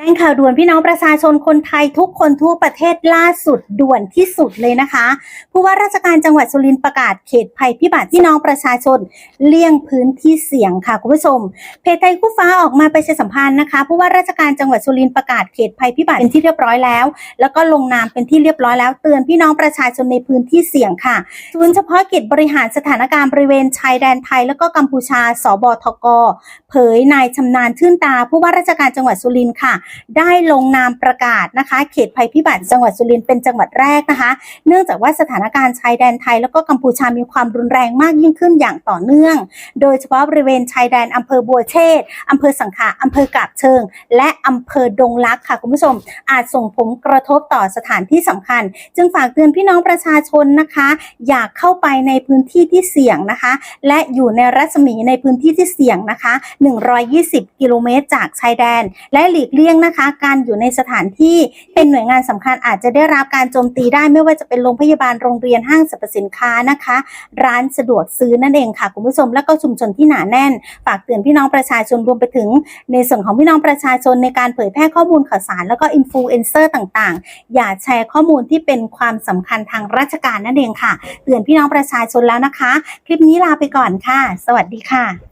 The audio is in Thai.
แจ้งข่าวด่วนพี่น้องประชาชนคนไทยทุกคนทั่วประเทศล่าสุดด่วนที่สุดเลยนะคะผู้ว่าราชการจังหวัดสุรินทร์ประกาศเขตภัยพิบัติพี่น้องประชาชนเลี่ยงพื้นที่เสี่ยงค่ะคุณผู้ชม เพจไทยคู่ฟ้าออกมาไปเชสัมพันธ์นะคะผู้ว่าราชการจังหวัดสุรินทร์ประกาศเขตภัยพิบัติเป็นที่เรียบร้อยแล้ว แล้วก็ลงนามเป็นที่เรียบร้อยแล้ว เตือนพี่น้องประชาชนในพื้นที่เสี่ยงค่ะศูนย์เฉพาะกิจบริหารสถานการณ์บริเวณชายแดนไทย แล้วก็กัมพูชา สบทก เผยนายชำนาญชื่นตา ผู้ว่าราชการจังหวัดสุรินทร์ค่ะได้ลงนามประกาศนะคะ เขตภัยพิบัติจังหวัดสุรินทร์เป็นจังหวัดแรกนะคะ เนื่องจากว่าสถานการณ์ชายแดนไทย แล้วก็กัมพูชามีความรุนแรงมากยิ่งขึ้นอย่างต่อเนื่อง โดยเฉพาะบริเวณชายแดนอำเภอบัวเชษอำเภอสังขะอำเภอกาบเชิง และอำเภอดงลักค่ะคุณผู้ชม อาจส่งผลกระทบต่อสถานที่สำคัญ จึงฝากเตือนพี่น้องประชาชนนะคะ อยากเข้าไปในพื้นที่ที่เสี่ยงนะคะ และอยู่ในรัศมีในพื้นที่ที่เสี่ยงนะคะ 120 กิโลเมตรจากชายแดน และหลีกเลี่ยงนะคะ การอยู่ในสถานที่เป็นหน่วยงานสำคัญอาจจะได้รับการโจมตีได้ไม่ว่าจะเป็นโรงพยาบาลโรงเรียนห้างสรรพสินค้านะคะ ร้านสะดวกซื้อนั่นเองค่ะคุณผู้ชมและก็ชุมชนที่หนาแน่น ฝากเตือนพี่น้องประชาชนรวมไปถึง ในส่วนของพี่น้องประชาชนในการเผยแพร่ข้อมูลข่าวสาร แล้วก็อินฟลูเอนเซอร์ต่างๆ อย่าแชร์ข้อมูลที่เป็นความสำคัญทางราชการนั่นเองค่ะ เตือนพี่น้องประชาชนแล้วนะคะ คลิปนี้ลาไปก่อนค่ะ สวัสดีค่ะ